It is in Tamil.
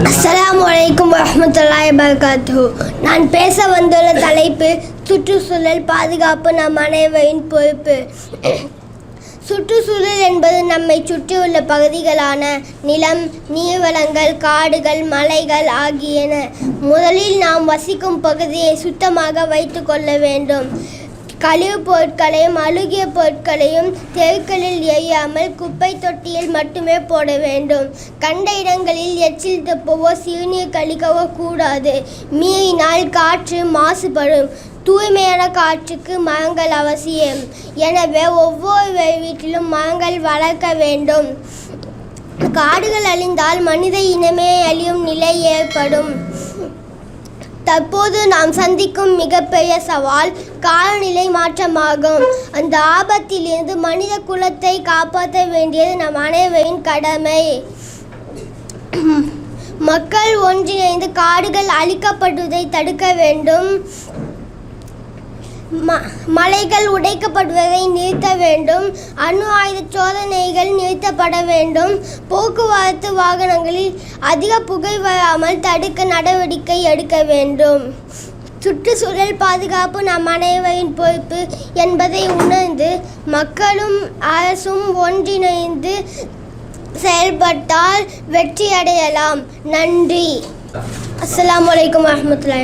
அஸ்ஸலாமு அலைக்கும் வரஹ்மத்துல்லாஹி வபரகாத்துஹு. நான் பேச வந்துள்ள தலைப்பு சுற்றுச்சூழல் பாதுகாப்பு நம் அனைவரின் பொறுப்பு. சுற்றுச்சூழல் என்பது நம்மை சுற்றியுள்ள பகுதிகளான நிலம் நீர்வளங்கள் காடுகள் மலைகள் ஆகியன. முதலில் நாம் வசிக்கும் பகுதியை சுத்தமாக வைத்துக்கொள்ள வேண்டும். கழிவுப் பொருட்களையும் அழுகிய பொருட்களையும் தெருக்களில் எரியாமல் குப்பை தொட்டியில் மட்டுமே போட வேண்டும். கண்ட இடங்களில் எச்சில் துப்பவோ சிறுநீர் கழிக்கவோ கூடாது. மீறினால் காற்று மாசுபடும். தூய்மையான காற்றுக்கு மரங்கள் அவசியம். எனவே ஒவ்வொரு வீட்டிலும் மரங்கள் வளர்க்க வேண்டும். காடுகள் அழிந்தால் மனித இனமே அழியும் நிலை ஏற்படும். தற்போது நாம் சந்திக்கும் மிகப்பெரிய சவால் காலநிலை மாற்றமாகும். அந்த ஆபத்திலிருந்து மனித குலத்தை காப்பாற்ற வேண்டியது நம் அனைவரின் கடமை. மக்கள் ஒன்றிணைந்து காடுகள் அழிக்கப்படுவதை தடுக்க வேண்டும். ம மலைகள் உடைக்கப்படுவதை நிறுத்த வேண்டும். அணு ஆயுத சோதனைகள் நிறுத்தப்பட வேண்டும். போக்குவரத்து வாகனங்களில் அதிக புகை வராமல் தடுக்க நடவடிக்கை எடுக்க வேண்டும். சுற்றுச்சூழல் பாதுகாப்பு நம் அனைவரின் பொறுப்பு என்பதை உணர்ந்து மக்களும் அரசும் ஒன்றிணைந்து செயல்பட்டால் வெற்றியடையலாம். நன்றி. அஸ்லாம் வலைக்கம் வரமத்துல